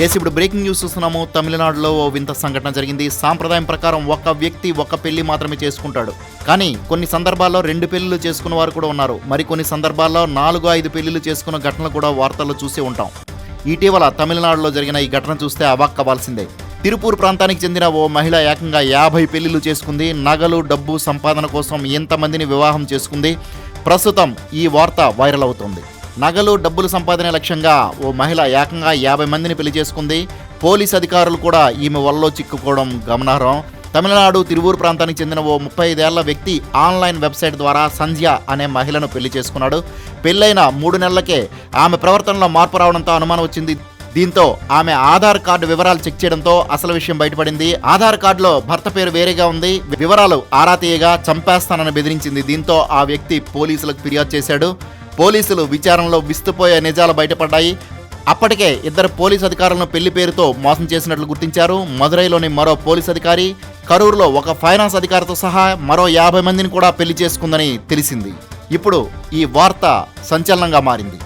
Yes ఇప్పుడు breaking news చూస్తున్నాము. తమిళనాడులో ఓ వింత సంఘటన జరిగింది. సాంప్రదాయం ప్రకారం ఒక వ్యక్తి ఒక పెళ్ళి మాత్రమే చేసుకుంటాడు. కానీ కొన్ని సందర్భాల్లో రెండు పెళ్ళిలు చేసుకున్న వారు కూడా ఉన్నారు. మరి కొన్ని సందర్భాల్లో నాలుగు ఐదు పెళ్ళిలు చేసుకున్న ఘటనలు కూడా వార్తల్లో చూసే ఉంటాం. ఇటీవల తమిళనాడులో జరిగిన ఈ ఘటన చూస్తే అవాక్కవాల్సిందే. తిరుపూర్ ప్రాంతానికి చెందిన ఓ మహిళ ఏకంగా యాభై పెళ్ళిలు చేసుకుంది. నగలు డబ్బు సంపాదన కోసం ఎంతమందిని వివాహం చేసుకుంది. ప్రస్తుతం ఈ వార్త వైరల్ అవుతోంది. నగలు డబ్బులు సంపాదనే లక్ష్యంగా ఓ మహిళ ఏకంగా యాభై మందిని పెళ్ళి చేసుకుంది. పోలీస్ అధికారులు కూడా ఈమె వలలో చిక్కుకోవడం గమనార్హం. తమిళనాడు తిరువూరు ప్రాంతానికి చెందిన ఓ ముప్పై ఐదేళ్ళ వ్యక్తి ఆన్లైన్ వెబ్సైట్ ద్వారా సంధ్య అనే మహిళను పెళ్ళి చేసుకున్నాడు. పెళ్ళైన మూడు నెలలకే ఆమె ప్రవర్తనలో మార్పు రావడంతో అనుమానం వచ్చింది. దీంతో ఆమె ఆధార్ కార్డు వివరాలు చెక్ చేయడంతో అసలు విషయం బయటపడింది. ఆధార్ కార్డులో భర్త పేరు వేరేగా ఉంది. వివరాలు ఆరా తీయగా చంపేస్తానని బెదిరించింది. దీంతో ఆ వ్యక్తి పోలీసులకు ఫిర్యాదు చేశాడు. పోలీసులు విచారణలో విస్తుపోయే నిజాలు బయటపడ్డాయి. అప్పటికే ఇద్దరు పోలీస్ అధికారులను పెళ్ళి పేరుతో మోసం చేసినట్లు గుర్తించారు. మదురైలోని మరో పోలీస్ అధికారి కరూరులో ఒక ఫైనాన్స్ అధికారితో సహా మరో యాభై మందిని కూడా పెళ్ళి చేసుకుందని తెలిసింది. ఇప్పుడు ఈ వార్త సంచలనంగా మారింది.